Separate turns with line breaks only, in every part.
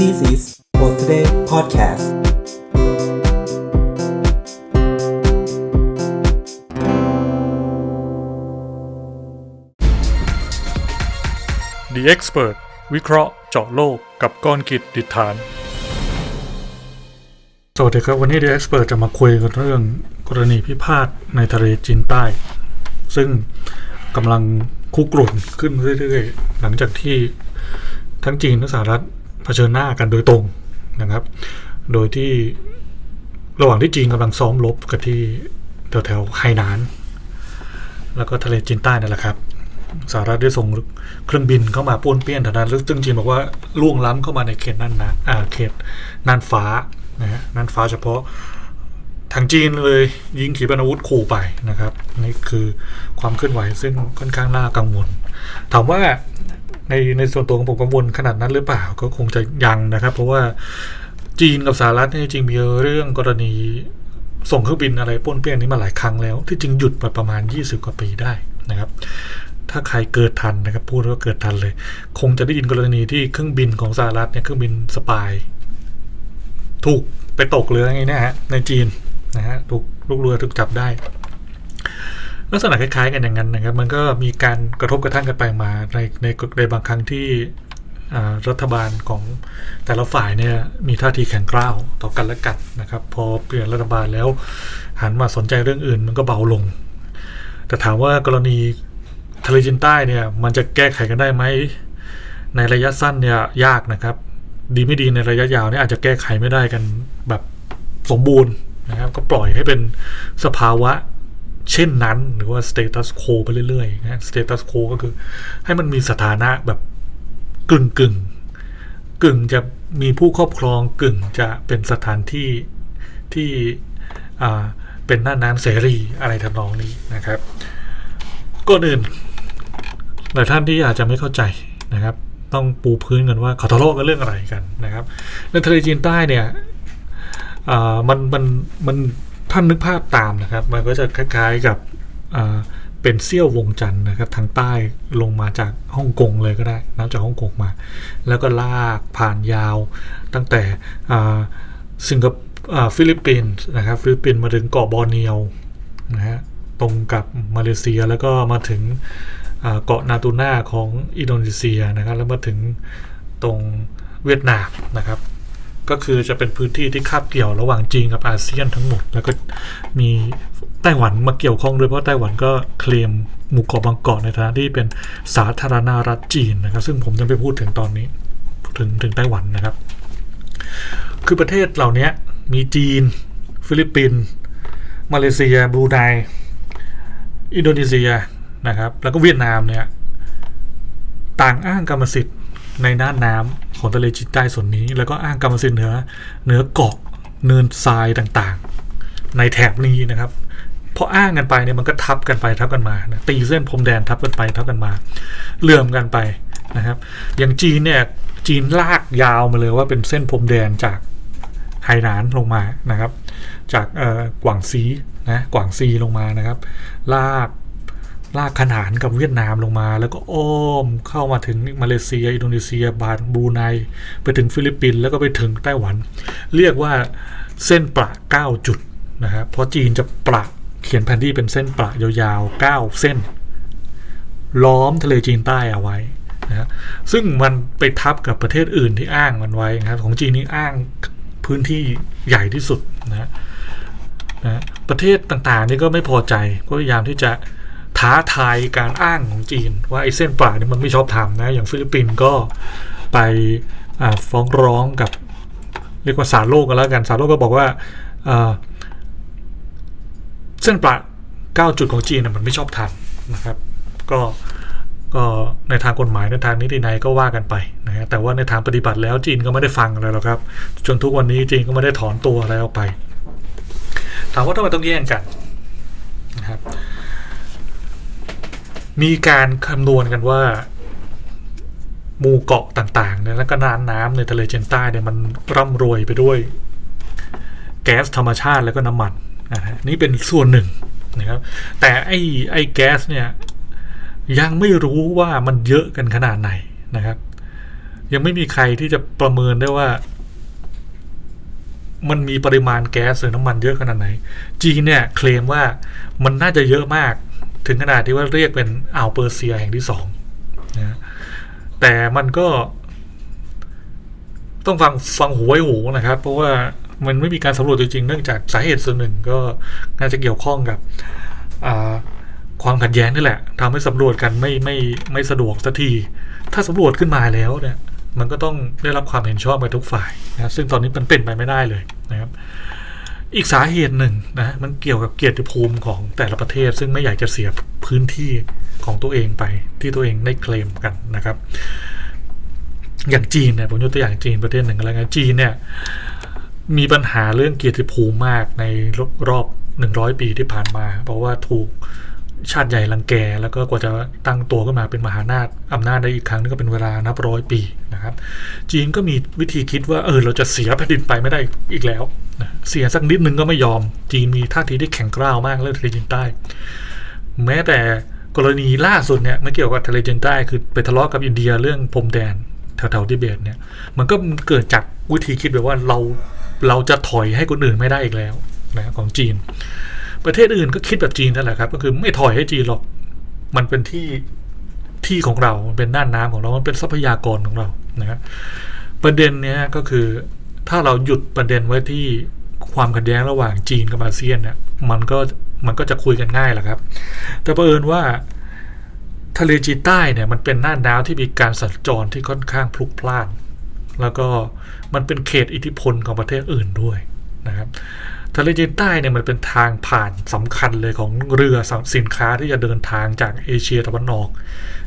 This is Birthday Podcast
The Expert วิเคราะห์เจาะโลกกับก้อนกิจดิษฐาน สวัสดีครับ วันนี้ The Expert จะมาคุยกันเรื่องกรณีพิพาทในทะเลจีนใต้ ซึ่งกำลังคุกรุ่นขึ้นเรื่อยๆ หลังจากที่ทั้งจีนและสหรัฐ เผชิญหน้ากันโดยตรงนะครับ โดยที่ระหว่างที่จีนกำลังซ้อมรบกันที่แถวๆไฮนาน แล้วก็ทะเลจีนใต้นั่นแหละครับสหรัฐได้ส่งเครื่องบินเข้ามาป้วนเปี้ยนแถวนั้นซึ่งจีนบอกว่าล่วงล้ำเข้ามาในเขตน่านนะอ่าเขตน่านฟ้านะฮะน่านฟ้าเฉพาะทางจีนเลยยิงขีปนาวุธขู่ไปนะครับ นี่คือความเคลื่อนไหวซึ่งค่อนข้างน่ากังวล ถามว่า ในในส่วนตัวของผมกังวลขนาดนั้นหรือเปล่าก็คงจะยังนะครับ เพราะว่าจีนกับสหรัฐเนี่ยจริงมีเรื่องกรณีส่งเครื่องบินอะไรป้นเปี้ยนนี้มาหลายครั้งแล้ว ที่จริงหยุดไปประมาณ 20 กว่าปีได้นะครับ ถ้าใครเกิดทันนะครับพูดว่าเกิดทันเลย คงจะได้ยินกรณีที่เครื่องบินของสหรัฐเนี่ยเครื่องบินสปายถูกไปตกเรือไงนะฮะในจีนนะฮะถูกลูกเรือถูกจับได้ ลักษณะคล้ายๆ กันอย่างนั้นนะครับ มันก็มีการกระทบกระทั่งกันไปมาในในในบางครั้งที่รัฐบาลของแต่ละฝ่ายเนี่ยมีท่าทีแข็งกร้าวต่อกันและกันนะครับ พอเปลี่ยนรัฐบาลแล้ว หันมาสนใจเรื่องอื่น มันก็เบาลง แต่ถามว่ากรณีทะเลจีนใต้เนี่ยมันจะแก้ไขกันได้ไหมในระยะสั้นเนี่ยยากนะครับ ดีไม่ดีในระยะยาวเนี่ยอาจจะแก้ไขไม่ได้กันแบบสมบูรณ์นะครับ ก็ปล่อยให้เป็นสภาวะ เช่นนั้นหรือว่า status quo ไปเรื่อยๆนะ status quo ก็คือ ให้มันมีสถานะแบบกึ่งกึ่งกึ่งจะมีผู้ครอบครองกึ่งจะเป็นสถานที่ที่เป็นหน้าน้ำเสรีอะไรทำนองนี้นะครับก่อนอื่นหลายท่านที่อาจจะไม่เข้าใจนะครับ ต้องปูพื้นกันว่าเขาทะเลาะกันเรื่องอะไรกันนะครับในทะเลจีนใต้เนี่ยมันมันมัน ท่านนึกภาพตามนะครับ มันก็จะคล้ายๆกับเป็นเสี้ยววงจันทร์นะครับทางใต้ลงมาจากฮ่องกงเลยก็ได้นับจากฮ่องกงมา แล้วก็ลากผ่านยาว ตั้งแต่สิงคโปร์ฟิลิปปินส์นะครับ ฟิลิปปินส์มาถึงเกาะบอร์เนียวนะฮะตรงกับมาเลเซียแล้วก็มาถึงเกาะนาตูน่าของอินโดนีเซียนะครับ แล้วมาถึงตรงเวียดนามนะครับ ก็คือจะเป็นพื้นที่ที่คาบเกี่ยวระหว่างจีนกับอาเซียนทั้งหมด แล้วก็มีไต้หวันมาเกี่ยวข้องด้วยเพราะไต้หวันก็เคลมหมู่เกาะบางเกาะในฐานะที่เป็นสาธารณรัฐจีนนะครับ ซึ่งผมจะไปพูดถึงตอนนี้ถึงถึงไต้หวันนะครับ คือประเทศเหล่านี้มีจีน ฟิลิปปินส์มาเลเซียบรูไนอินโดนีเซียนะครับ แล้วก็เวียดนามเนี่ยต่างอ้างกรรมสิทธิ์ในน่านน้ำ ของทะเลจีนใต้ส่วนนี้ แล้วก็อ้างกรรมสิทธิ์เหนือเหนือเกาะเนินทรายต่างๆ ในแถบนี้นะครับพออ้างกันไปเนี่ยมันก็ทับกันไปทับกันมานะตีเส้นพรมแดนทับกันไปทับกันมาเลื่อมกันไปนะครับ อย่างจีนเนี่ยจีนลากยาวมาเลยว่าเป็นเส้นพรมแดนจากไหหนานลงมานะครับ จากกวางซีนะกวางซีลงมานะครับ ลาก ลากขนานกับเวียดนามลงมา แล้วก็อ้อมเข้ามาถึงมาเลเซีย อินโดนีเซีย บาบูไนไปถึงฟิลิปปินส์แล้วก็ไปถึงไต้หวัน เรียกว่าเส้นประ9จุดนะครับเพราะจีนจะประเขียนแผนที่เป็นเส้นประยาวๆ 9 เส้น ล้อมทะเลจีนใต้เอาไว้นะฮะซึ่งมันไปทับกับประเทศอื่นที่อ้างมันไว้นะครับของจีนนี่อ้างพื้นที่ใหญ่ที่สุดนะฮะนะประเทศต่างๆนี่ก็ไม่พอใจก็พยายามที่จะ ท้าทายการอ้างของจีน ว่าไอ้เส้นป่าเนี่ยมันไม่ชอบทำนะ อย่างฟิลิปปินส์ก็ไปฟ้องร้องกับ เรียกว่าศาลโลกกันแล้วกันศาลโลกก็บอกว่าเส้นป่าเก้าจุดของจีนน่ะมันไม่ชอบทำนะครับ ก็ก็ในทางกฎหมายในทางนิตินัยก็ว่ากันไปนะฮะแต่ว่าในทางปฏิบัติแล้วจีนก็ไม่ได้ฟังอะไรหรอกครับ จนทุกวันนี้จีนก็ไม่ได้ถอนตัวอะไรออกไป ถามว่าทำไมต้องแย่งกันนะครับ มีการคำนวณกันว่าหมู่เกาะต่างๆเนี่ยแล้วก็น้ำน้ำในทะเลจีนใต้เนี่ยมันร่ำรวยไปด้วย แก๊สธรรมชาติแล้วก็น้ำมันนะฮะนี่เป็นส่วนหนึ่งนะครับ แต่ไอ้ไอ้แก๊สเนี่ยยังไม่รู้ว่ามันเยอะกันขนาดไหนนะครับ ยังไม่มีใครที่จะประเมินได้ว่า มันมีปริมาณแก๊สหรือน้ำมันเยอะขนาดไหน จีนเนี่ยเคลมว่ามันน่าจะเยอะมาก ถึงขนาดที่ว่าเรียกเป็นอ่าวเปอร์เซียแห่งที่สองนะแต่มันก็ ต้องฟังฟังหูไว้หูนะครับ เพราะว่ามันไม่มีการสำรวจจริงๆเนื่องจากสาเหตุส่วนหนึ่งก็น่าจะเกี่ยวข้องกับความขัดแย้งนี่แหละทำให้สำรวจกันไม่ไม่ไม่สะดวกสักที ถ้าสำรวจขึ้นมาแล้วเนี่ย มันก็ต้องได้รับความเห็นชอบไปทุกฝ่ายนะซึ่งตอนนี้มันเป็นไปไม่ได้เลยนะครับ อีกสาเหตุหนึ่งนะมันเกี่ยวกับเกียรติภูมิของแต่ละประเทศ ซึ่งไม่อยากจะเสียพื้นที่ของตัวเองไปที่ตัวเองได้เคลมกันนะครับ อย่างจีนเนี่ยผมยกตัวอย่างจีนประเทศหนึ่งก็แล้วกันจีนเนี่ยมีปัญหาเรื่องเกียรติภูมิมากในรอบหนึ่งร้อยปีที่ผ่านมา เพราะว่าถูก ชาติใหญ่รังแก แล้วก็กว่าจะตั้งตัวขึ้นมาเป็นมหาอำนาจอำนาจได้อีกครั้งนึงก็เป็นเวลานับร้อยปีนะครับ จีนก็มีวิธีคิดว่าเออเราจะเสียแผ่นดินไปไม่ได้อีกแล้วเสียสักนิดนึงก็ไม่ยอม จีนมีท่าทีที่แข็งกร้าวมากเรื่องทะเลจีนใต้ แม้แต่กรณีล่าสุดเนี่ยไม่เกี่ยวกับทะเลจีนใต้คือไปทะเลาะกับอินเดียเรื่องพรมแดนแถวๆทิเบตเนี่ยมันก็เกิดจากวิธีคิดแบบว่าเราเราจะถอยให้คนอื่นไม่ได้อีกแล้วนะของจีน ประเทศอื่นก็คิดแบบจีนนั่นแหละครับ ก็คือไม่ถอยให้จีนหรอก มันเป็นที่ที่ของเรา มันเป็นน่านน้ำของเรา มันเป็นทรัพยากรของเรานะครับประเด็นเนี้ยก็คือถ้าเราหยุดประเด็นไว้ที่ความขัดแย้งระหว่างจีนกับอาเซียนเนี่ยมันก็มันก็จะคุยกันง่ายแหละครับ แต่ประเอิญว่าทะเลจีนใต้เนี่ยมันเป็นน่านน้ำที่มีการสัญจรที่ค่อนข้างพลุกพล่าน แล้วก็มันเป็นเขตอิทธิพลของประเทศอื่นด้วยนะครับ ทะเลจีนใต้เนี่ยมันเป็นทางผ่านสำคัญเลยของเรือสินค้าที่จะเดินทางจากเอเชียตะวันออก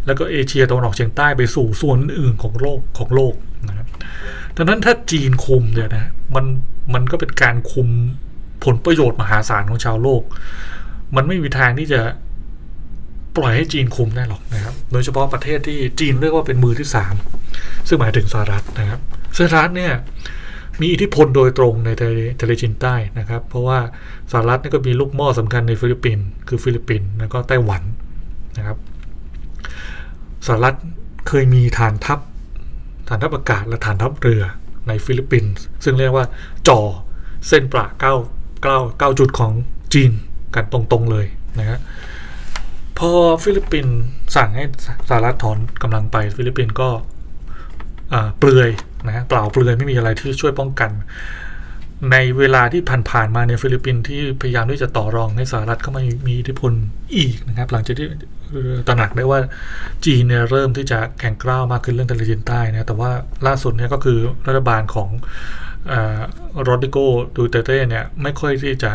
แล้วก็เอเชียตะวันออกเฉียงใต้ไปสู่ส่วนอื่นของโลกของโลกนะครับดังนั้นถ้าจีนคุมเนี่ยนะมันมันก็เป็นการคุมผลประโยชน์มหาศาลของชาวโลก มันไม่มีทางที่จะปล่อยให้จีนคุมได้หรอกนะครับ โดยเฉพาะประเทศที่จีนเรียกว่าเป็นมือที่สามซึ่งหมายถึงสหรัฐนะครับสหรัฐเนี่ย มีอิทธิพลโดยตรงในทะเลทะเลจีนใต้นะครับ เพราะว่าสหรัฐนี่ก็มีลูกหม้อสำคัญในฟิลิปปินส์คือฟิลิปปินส์แล้วก็ไต้หวันนะครับสหรัฐเคยมีฐานทัพฐานทัพอากาศและฐานทัพเรือในฟิลิปปินส์ซึ่งเรียกว่าจ่อเส้นประเก้าเก้าเก้าจุดของจีนกันตรงๆเลยนะครับพอฟิลิปปินส์สั่งให้สหรัฐถอนกำลังไปฟิลิปปินส์ก็ เปลือยนะเปล่าเปลือยไม่มีอะไรที่ช่วยป้องกัน ในเวลาที่ผ่านๆมาในฟิลิปปินส์ที่พยายามที่จะต่อรองให้สหรัฐเข้ามามีอิทธิพลอีกนะครับ หลังจากที่ตระหนักได้ว่าจีนเนี่ยเริ่มที่จะแข่งกล้าวมากขึ้นเรื่องทะเลจีนใต้นะแต่ว่าล่าสุดเนี่ยก็คือรัฐบาลของโรดิโกดูเตเต้เนี่ยไม่ค่อยที่จะ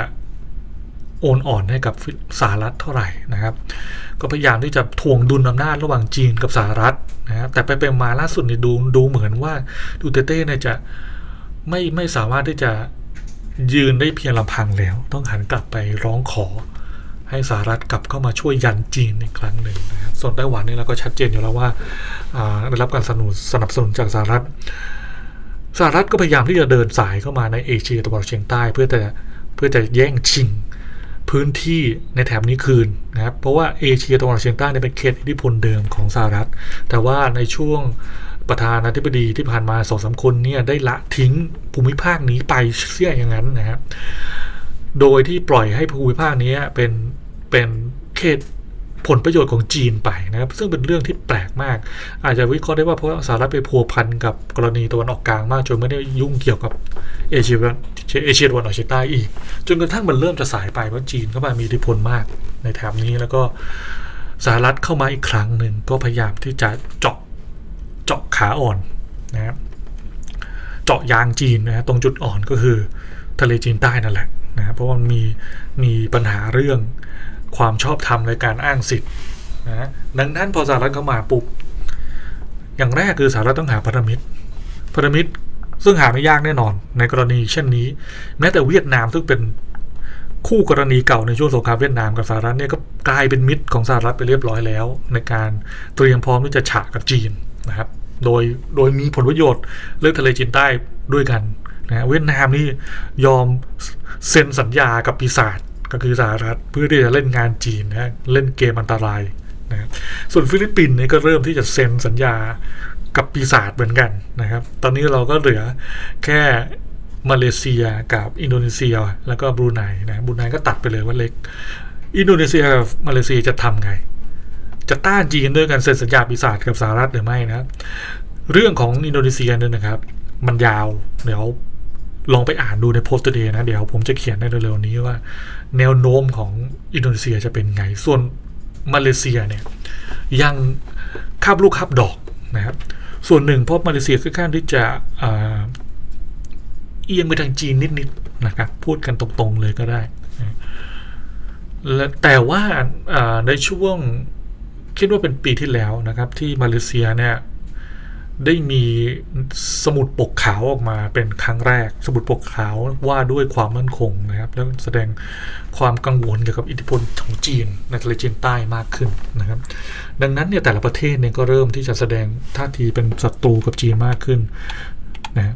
โอนอ่อนให้กับสหรัฐเท่าไหร่นะครับ ก็พยายามที่จะทวงดุลอำนาจระหว่างจีนกับสหรัฐนะครับแต่ไปเป็นมาล่าสุดนี่ดูดูเหมือนว่าดูเตเต้เนี่ยจะไม่ไม่สามารถที่จะยืนได้เพียงลำพังแล้ว ต้องหันกลับไปร้องขอให้สหรัฐกลับเข้ามาช่วยยันจีนอีกครั้งหนึ่งนะครับส่วนไต้หวันนี่เราก็ชัดเจนอยู่แล้วว่าได้รับการสนับสนุนสนับสนุนจากสหรัฐ สหรัฐก็พยายามที่จะเดินสายเข้ามาในเอเชียตะวันออกเฉียงใต้ เพื่อจะเพื่อจะแย่งชิง พื้นที่ในแถบนี้คืนนะครับ เพราะว่าเอเชียตะวันออกเฉียงใต้เนี่ยเป็นเขตอิทธิพลเดิมของสหรัฐ แต่ว่าในช่วงประธานาธิบดีที่ผ่านมาสองสาคนเนี่ยได้ละทิ้งภูมิภาคนี้ไปเสียอย่างนั้นนะครับ โดยที่ปล่อยให้ภูมิภาคนี้เป็นเป็นเขต ผลประโยชน์ของจีนไปนะครับ ซึ่งเป็นเรื่องที่แปลกมาก อาจจะวิเคราะห์ได้ว่าเพราะสหรัฐไปพัวพันกับกรณีตะวันออกกลางมากจนไม่ได้ยุ่งเกี่ยวกับเอเชียเอเชียตะวันออกเฉียงใต้อีก จนกระทั่งมันเริ่มจะสายไปเพราะจีนเข้ามามีอิทธิพลมากในแถบนี้แล้วก็สหรัฐเข้ามาอีกครั้งหนึ่งก็พยายามที่จะเจาะเจาะขาอ่อนนะครับเจาะยางจีนนะตรงจุดอ่อนก็คือทะเลจีนใต้นั่นแหละนะเพราะว่ามีมีปัญหาเรื่อง ความชอบธรรมในการอ้างสิทธิ์นะดังนั้นพอสหรัฐเข้ามาปุ๊บอย่างแรกคือสหรัฐต้องหาพันธมิตรพันธมิตรซึ่งหาไม่ยากแน่นอน ในกรณีเช่นนี้ แม้แต่เวียดนามซึ่งเป็นคู่กรณีเก่าในช่วงสงครามเวียดนามกับสหรัฐเนี่ยก็กลายเป็นมิตรของสหรัฐไปเรียบร้อยแล้ว ในการเตรียมพร้อมที่จะฉะกับจีนนะครับ โดยโดยมีผลประโยชน์เรื่องทะเลจีนใต้ด้วยกันนะเวียดนามนี่ยอมเซ็นสัญญากับปีศาจ ก็คือสหรัฐเพื่อที่จะเล่นงานจีนนะเล่นเกมอันตรายนะส่วนฟิลิปปินส์นี่ก็เริ่มที่จะเซ็นสัญญากับปีศาจเหมือนกันนะครับ ตอนนี้เราก็เหลือแค่มาเลเซียกับอินโดนีเซีย แล้วก็บรูไนนะบรูไนก็ตัดไปเลยว่าเล็ก อินโดนีเซียกับมาเลเซียจะทำไง จะต้านจีนด้วยการเซ็นสัญญาปีศาจกับสหรัฐหรือไม่นะ เรื่องของอินโดนีเซียเนี่ยนะครับ มันยาวเดี๋ยว ลองไปอ่านดูในโพสต์เดย์นะ เดี๋ยวผมจะเขียนในเร็วๆนี้ว่า แนวโน้มของอินโดนีเซียจะเป็นไง ส่วนมาเลเซียเนี่ยยังคาบลูกคาบดอกนะครับส่วนหนึ่งเพราะมาเลเซียค่อนข้างที่จะเอียงไปทางจีนนิดๆนะครับพูดกันตรงๆเลยก็ได้และแต่ว่าในช่วงคิดว่าเป็นปีที่แล้วนะครับ ที่มาเลเซียเนี่ย ได้มีสมุดปกขาวออกมาเป็นครั้งแรก สมุดปกขาวว่าด้วยความมั่นคงนะครับ แล้วแสดงความกังวลเกี่ยวกับอิทธิพลของจีนในทะเลจีนใต้มากขึ้นนะครับ ดังนั้นเนี่ยแต่ละประเทศเนี่ยก็เริ่มที่จะแสดงท่าทีเป็นศัตรูกับจีนมากขึ้นนะ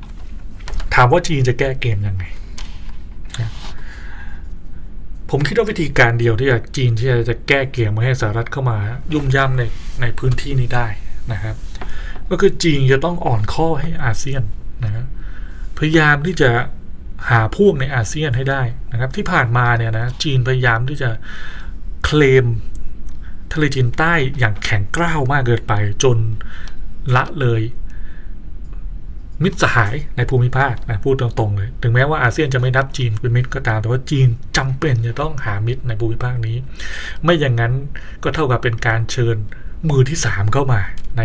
ถามว่าจีนจะแก้เกมยังไงนะผมคิดว่าวิธีการเดียวที่จะจีนที่จะจะแก้เกมไม่ให้สหรัฐเข้ามายุ่มย่ำในในพื้นที่นี้ได้นะครับ ก็คือจีนจะต้องอ่อนข้อให้อาเซียนนะครับพยายามที่จะหาพวกในอาเซียนให้ได้นะครับ ที่ผ่านมาเนี่ยนะจีนพยายามที่จะเคลมทะเลจีนใต้อย่างแข็งกร้าวมากเกินไปจนละเลย มิตรสหายในภูมิภาคนะพูดตรงๆเลย ถึงแม้ว่าอาเซียนจะไม่นับจีนเป็นมิตรก็ตาม แต่ว่าจีนจำเป็นจะต้องหามิตรในภูมิภาคนี้ ไม่อย่างนั้นก็เท่ากับเป็นการเชิญ มือที่สามเข้ามาใน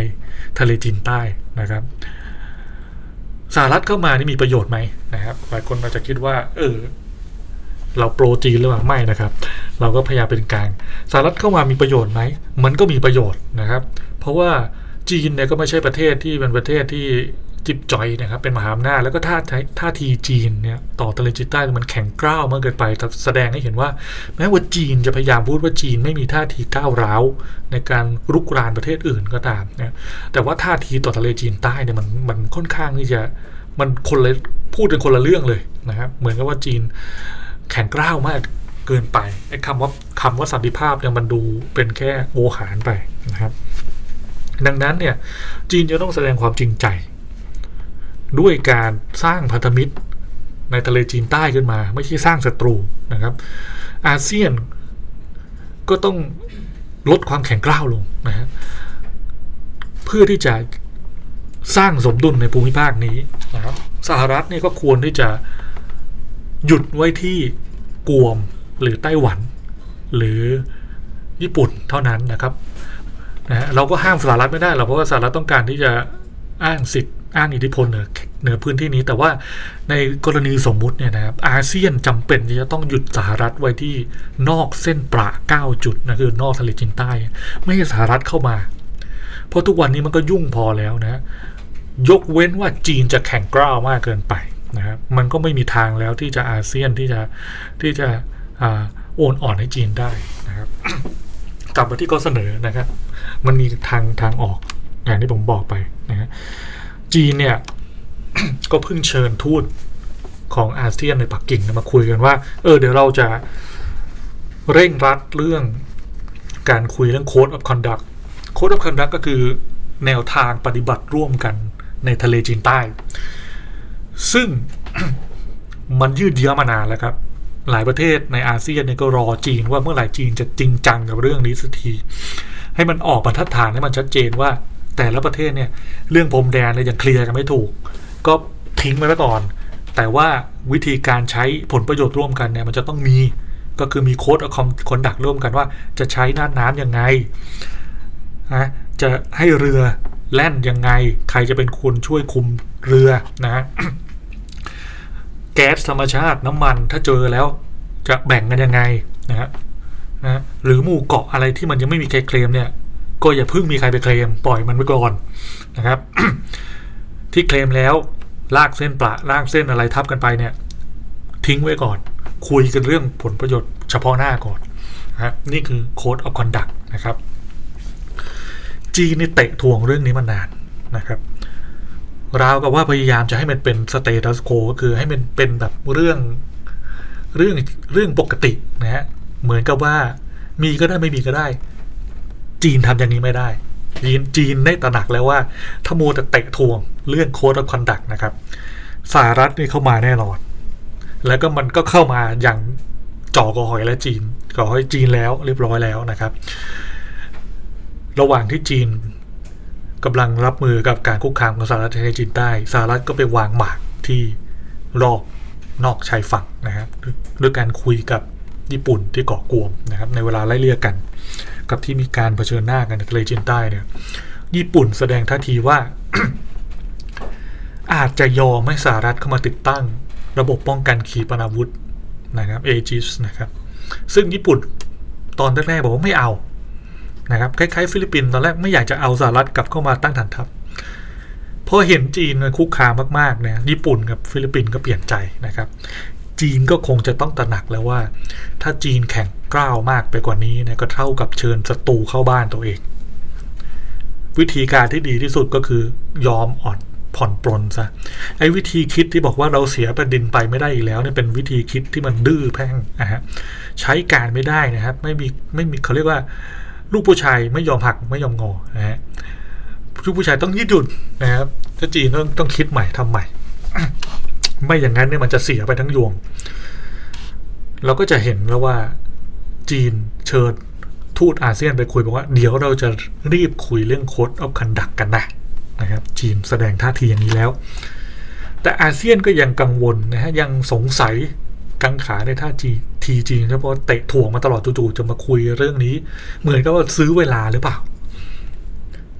ทะเลจีนใต้นะครับสหรัฐเข้ามานี่มีประโยชน์ไหมนะครับหลายคนอาจจะคิดว่า เออ เราโปรจีนหรือเปล่าไม่นะครับ เราก็พยายามเป็นกลางสหรัฐเข้ามามีประโยชน์ไหมมันก็มีประโยชน์นะครับ เพราะว่าจีนเนี่ยก็ไม่ใช่ประเทศที่เป็นประเทศที่ จิบจอยนะครับเป็นมหาอำนาจแล้วก็ท่าท่าทีจีนเนี่ยต่อทะเลจีนใต้มันแข็งกร้าวมากเกินไปแสดงให้เห็นว่า แม้ว่าจีนจะพยายามพูดว่าจีนไม่มีท่าทีก้าวร้าวในการรุกรานประเทศอื่นก็ตามนะแต่ว่าท่าทีต่อทะเลจีนใต้เนี่ยมันมันค่อนข้างที่จะมันคนละพูดเป็นคนละเรื่องเลยนะครับเหมือนกับว่าจีนแข็งกร้าวมากเกินไปไอ้คำว่าคำว่าสันติภาพเนี่ยมันดูเป็นแค่โอหารไปนะครับ ดังนั้นเนี่ยจีนจะต้องแสดงความจริงใจ ด้วยการสร้างพันธมิตรในทะเลจีนใต้ขึ้นมา ไม่ใช่สร้างศัตรูนะครับ อาเซียนก็ต้องลดความแข็งกร้าวลงนะฮะเพื่อที่จะสร้างสมดุลในภูมิภาคนี้นะครับสหรัฐนี่ก็ควรที่จะหยุดไว้ที่กวมหรือไต้หวัน หรือญี่ปุ่นเท่านั้นนะครับนะฮะเราก็ห้ามสหรัฐไม่ได้หรอกเพราะว่าสหรัฐต้องการที่จะอ้างสิทธิ อ้างอิทธิพลเหนือเหนือพื้นที่นี้ แต่ว่าในกรณีสมมุติเนี่ยนะครับอาเซียนจำเป็นที่จะต้องหยุดสหรัฐไว้ที่นอกเส้นประ9จุดนะคือนอกทะเลจีนใต้ ไม่ให้สหรัฐเข้ามา เพราะทุกวันนี้มันก็ยุ่งพอแล้วนะยกเว้นว่าจีนจะแข่งกล้าวมากเกินไปนะครับมันก็ไม่มีทางแล้วที่จะอาเซียนที่จะที่จะอาโอนอ่อนให้จีนได้นะครับกลับมาที่ข้อเสนอนะครับ มันมีทางทางออกอย่างที่ผมบอกไปนะฮะ จีนเนี่ย ก็เพิ่งเชิญทูตของอาเซียนในปักกิ่งมาคุยกันว่า เออ เดี๋ยวเราจะเร่งรัดเรื่องการคุยเรื่อง Code of Conduct Code of Conduct ก็คือแนวทางปฏิบัติร่วมกันในทะเลจีนใต้ ซึ่งมันยืดเยื้อมานานแล้วครับ หลายประเทศในอาเซียนเนี่ยก็รอจีนว่าเมื่อไหร่จีนจะจริงจังกับเรื่องนี้สักที ให้มันออกบรรทัดฐานให้มันชัดเจนว่า แต่ละประเทศเนี่ยเรื่องพรมแดนเนี่ยยังเคลียร์กันไม่ถูก ก็ทิ้งไว้ก่อน แต่ว่าวิธีการใช้ผลประโยชน์ร่วมกันเนี่ยมันจะต้องมีก็คือมีโค้ดคอนดักร่วมกันว่า จะใช้น่านน้ำยังไงนะจะให้เรือแล่นยังไง ใครจะเป็นคนช่วยคุมเรือนะแก๊สธรรมชาติน้ำมันถ้าเจอแล้วจะแบ่งกันยังไงนะฮะนะหรือหมู่เกาะอะไรที่มันยังไม่มีใครเคลมเนี่ย ก็อย่าเพิ่งมีใครไปเคลมปล่อยมันไว้ก่อนนะครับ ที่เคลมแล้วลากเส้นปละลากเส้นอะไรทับกันไปเนี่ย ทิ้งไว้ก่อน คุยกันเรื่องผลประโยชน์เฉพาะหน้าก่อนนะนี่คือ Code of Conduct นะครับ จีนนี่เตะทวงเรื่องนี้มานานนะครับราวกับว่าพยายามจะให้มันเป็นสเตตัสโคก็คือให้มันเป็นแบบเรื่องเรื่องเรื่องปกตินะฮะเหมือนกับว่ามีก็ได้ไม่มีก็ได้ จีนทำอย่างนี้ไม่ได้จีนจีนได้ตระหนักแล้วว่าถ้ามัวแต่เตะทวงเรื่องโค้ดคอนดักนะครับสหรัฐนี่เข้ามาแน่นอน แล้วก็มันก็เข้ามาอย่างจ่อกอหอยและจีนก่อหอยจีนแล้วเรียบร้อยแล้วนะครับ ระหว่างที่จีนกำลังรับมือกับการคุกคามของสหรัฐในจีนใต้สหรัฐก็ไปวางหมากที่รอบนอกชายฝั่งนะครับด้วยการคุยกับญี่ปุ่นที่เกาะกวมนะครับในเวลาไล่เลี่ยกัน กับที่มีการเผชิญหน้ากันในทะเลจีนใต้เนี่ย ญี่ปุ่นแสดงท่าทีว่า อาจจะยอมให้สหรัฐเข้ามาติดตั้ง ระบบป้องกันขีปนาวุธนะครับเอจิสนะครับ ซึ่งญี่ปุ่นตอนแรกๆบอกว่าไม่เอานะครับคล้ายๆ ฟิลิปปินส์ตอนแรกไม่อยากจะเอาสหรัฐกลับเข้ามาตั้งฐานทัพพอเห็นจีนมันคุกคามมากๆเนี่ยญี่ปุ่นกับฟิลิปปินส์ก็เปลี่ยนใจนะครับ จีนก็คงจะต้องตระหนักแล้วว่า ถ้าจีนแข่งกล้าวมากไปกว่านี้เนี่ยก็เท่ากับเชิญศัตรูเข้าบ้านตัวเอง วิธีการที่ดีที่สุดก็คือยอมอ่อนผ่อนปลนซะไอ้วิธีคิดที่บอกว่าเราเสียแผ่นดินไปไม่ได้อีกแล้วเนี่ยเป็นวิธีคิดที่มันดื้อแพ่งนะฮะใช้การไม่ได้นะครับ ไม่มีไม่มีเขาเรียกว่า ลูกผู้ชายไม่ยอมหักไม่ยอมงอนะฮะลูกผู้ชายต้องยืดหยุ่นนะครับถ้าจีนต้องต้องคิดใหม่ทำใหม่ ไม่อย่างนั้นเนี่ยมันจะเสียไปทั้งยวง เราก็จะเห็นแล้วว่าจีนเชิญทูตอาเซียนไปคุยบอกว่าเดี๋ยวเราจะรีบคุยเรื่องโค้ดออฟคันดักกันนะนะครับ จีนแสดงท่าทีอย่างนี้แล้ว แต่อาเซียนก็ยังกังวลนะฮะยังสงสัยกังขาในท่าจีทีจีนเพราะเตะถ่วงมาตลอดจู่ๆจะมาคุยเรื่องนี้ เหมือนกับว่าซื้อเวลาหรือเปล่า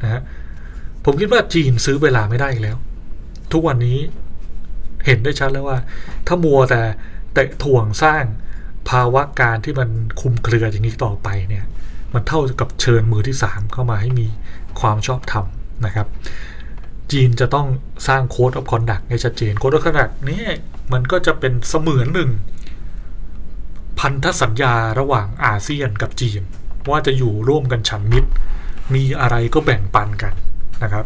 นะฮะผมคิดว่าจีนซื้อเวลาไม่ได้อีกแล้ว ทุกวันนี้ เห็นได้ชัดแล้วว่า ถ้ามัวแต่เตะถ่วงสร้างภาวะการที่มันคุมเครืออย่างนี้ต่อไปเนี่ยมันเท่ากับเชิญมือที่สามเข้ามาให้มีความชอบธรรมนะครับ จีนจะต้องสร้างโค้ดออฟคอนดักให้ชัดเจนโค้ดออฟคอนดักนี่มันก็จะเป็นเสมือนหนึ่ง พันธสัญญาระหว่างอาเซียนกับจีน ว่าจะอยู่ร่วมกันฉันมิตร มีอะไรก็แบ่งปันกันนะครับ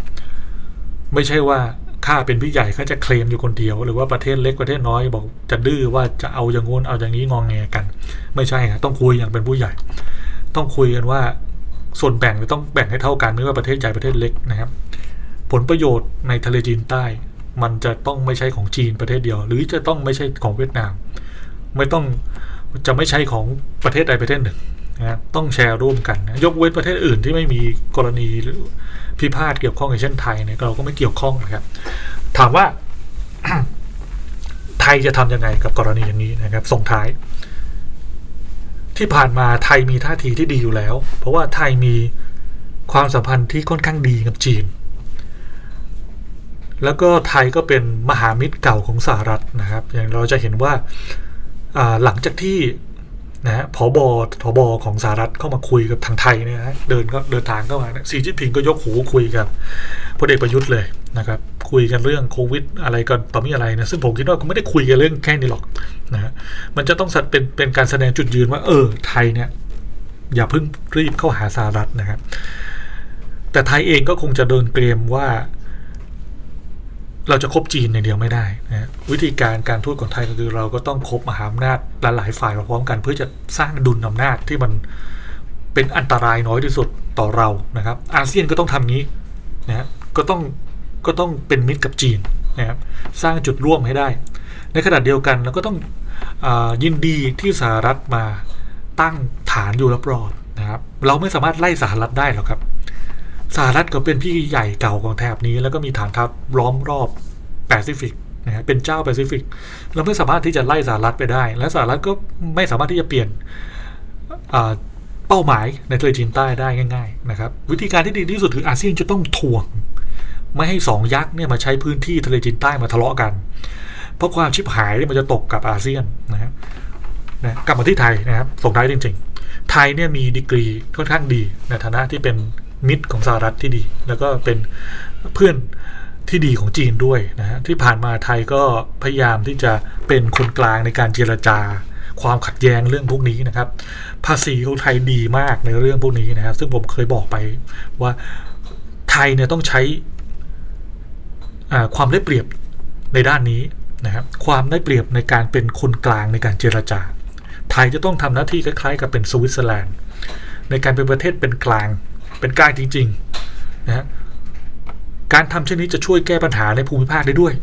ไม่ใช่ว่า ข้าเป็นพี่ใหญ่ข้าจะเคลมอยู่คนเดียว หรือว่าประเทศเล็กประเทศน้อยบอกจะดื้อว่าจะเอาอย่างงู้นเอาอย่างนี้งองแงกัน ไม่ใช่ครับต้องคุยอย่างเป็นผู้ใหญ่ ต้องคุยกันว่าส่วนแบ่งจะต้องแบ่งให้เท่ากันไม่ว่าประเทศใหญ่ประเทศเล็กนะครับ ผลประโยชน์ในทะเลจีนใต้ มันจะต้องไม่ใช่ของจีนประเทศเดียว หรือจะต้องไม่ใช่ของเวียดนาม ไม่ต้องจะไม่ใช่ของประเทศใดประเทศหนึ่ง นะต้องแชร์ร่วมกันนะยกเว้นประเทศอื่นที่ไม่มีกรณีหรือพิพาทเกี่ยวข้องอย่างเช่นไทยเนี่ยเราก็ไม่เกี่ยวข้องนะครับ ถามว่า ไทยจะทำยังไงกับกรณีอย่างนี้นะครับ ส่งท้าย ที่ผ่านมาไทยมีท่าทีที่ดีอยู่แล้ว เพราะว่าไทยมีความสัมพันธ์ที่ค่อนข้างดีกับจีน แล้วก็ไทยก็เป็นมหามิตรเก่าของสหรัฐนะครับ อย่างเราจะเห็นว่าหลังจากที่ นะฮะผอบอผอบอของสหรัฐเข้ามาคุยกับทางไทยเนี่ยนะเดินก็เดินทางเข้ามาสีจิ้นผิงก็ยกหูคุยกับพลเอกประยุทธ์เลยนะครับ คุยกันเรื่องโควิดอะไรกันต่อมีอะไรนะซึ่งผมคิดว่าก็ไม่ได้คุยกันเรื่องแค่นี้หรอกนะฮะมันจะต้องเป็นเป็นการแสดงจุดยืนว่า เออไทยเนี่ย อย่าเพิ่งรีบเข้าหาสหรัฐนะครับแต่ไทยเองก็คงจะเดินเตรียมว่า เราจะคบจีนในเดียวไม่ได้นะวิธีการการทูตของไทยก็คือเราก็ต้องคบมหาอำนาจหลายๆฝ่ายมาพร้อมกัน เพื่อจะสร้างดุลอำนาจที่มันเป็นอันตรายน้อยที่สุดต่อเรานะครับ อาเซียนก็ต้องทำงี้นะก็ต้องก็ต้องเป็นมิตรกับจีนนะครับสร้างจุดร่วมให้ได้ ในขณะเดียวกันเราก็ต้องอยินดีที่สหรัฐมาตั้งฐานอยู่รอบๆนะครับ เราไม่สามารถไล่สหรัฐได้หรอกครับ สหรัฐก็เป็นพี่ใหญ่เก่าของแถบนี้ แล้วก็มีฐานทัพล้อมรอบแปซิฟิกนะฮะเป็นเจ้าแปซิฟิกเราไม่สามารถที่จะไล่สหรัฐไปได้ และสหรัฐก็ไม่สามารถที่จะเปลี่ยนเป้าหมายในทะเลจีนใต้ได้ง่าย ๆ นะครับ วิธีการที่ดีที่สุดคืออาเซียนจะต้องทวง ไม่ให้สองยักษ์เนี่ยมาใช้พื้นที่ทะเลจีนใต้มาทะเลาะกัน เพราะความชิบหายมันจะตกกับอาเซียนนะครับนะกลับมาที่ไทยนะครับส่งท้ายจริง ๆ ไทยเนี่ยมีดีกรีค่อนข้างดีในฐานะที่เป็น มิตรของสหรัฐที่ดี แล้วก็เป็นเพื่อนที่ดีของจีนด้วยนะฮะที่ผ่านมาไทยก็พยายามที่จะเป็นคนกลางในการเจรจาความขัดแย้งเรื่องพวกนี้นะครับ ภาษีของไทยดีมากในเรื่องพวกนี้นะครับ ซึ่งผมเคยบอกไปว่าไทยเนี่ยต้องใช้ความได้เปรียบในด้านนี้นะครับความได้เปรียบในการเป็นคนกลางในการเจรจา ไทยจะต้องทำหน้าที่คล้ายๆ กับเป็นสวิตเซอร์แลนด์ในการเป็นประเทศเป็นกลาง เป็นกลางจริงๆนะการทำเช่นนี้จะช่วยแก้ปัญหาในภูมิภาคได้ด้วย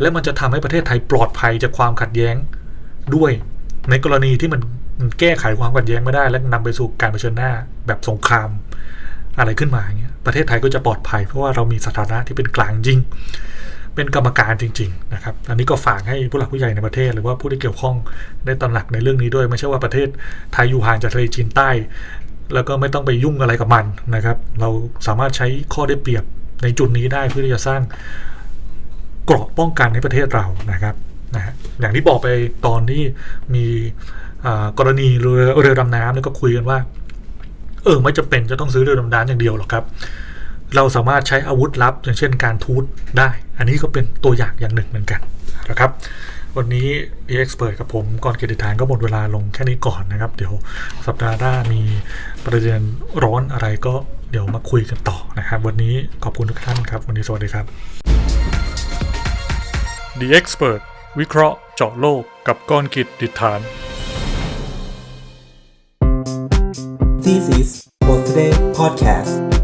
และมันจะทำให้ประเทศไทยปลอดภัยจากความขัดแย้งด้วย ในกรณีที่มันแก้ไขความขัดแย้งไม่ได้ และนำไปสู่การเผชิญหน้าแบบสงครามอะไรขึ้นมาอย่างเงี้ยประเทศไทยก็จะปลอดภัยเพราะว่าเรามีสถานะที่เป็นกลางจริง เป็นกรรมการจริง ๆ นะครับ อันนี้ก็ฝากให้ผู้หลักผู้ใหญ่ในประเทศ หรือว่าผู้ที่เกี่ยวข้องได้ตระหนักในเรื่องนี้ด้วย ไม่ใช่ว่าประเทศไทยอยู่ห่างจากทะเลจีนใต้ แล้วก็ไม่ต้องไปยุ่งอะไรกับมันนะครับ เราสามารถใช้ข้อได้เปรียบในจุดนี้ได้เพื่อที่จะสร้างเกราะป้องกันในประเทศเรานะครับนะฮะอย่างที่บอกไปตอนที่มีกรณีเรือเรือดำน้ำแล้วก็คุยกันว่า เออไม่จำเป็นจะต้องซื้อเรือดำน้ำอย่างเดียวหรอกครับ เราสามารถใช้อาวุธลับ อย่างเช่นการทูตได้ อันนี้ก็เป็นตัวอย่างอย่างหนึ่งเหมือนกันนะครับ วันนี้ e x p e r t กับผมก่อนเกียรติฐานก็หมดเวลาลงแค่นี้ก่อนนะครับ เดี๋ยวสัปดาห์หน้ามีประเด็นร้อนอะไรก็เดี๋ยวมาคุยกันต่อนะครับ วันนี้ขอบคุณทุกท่านครับ วันนี้สวัสดีครับ The Expert วิเคราะห์เจาะโลกกับก้อนกิจดิฐาน
This is Birthday Podcast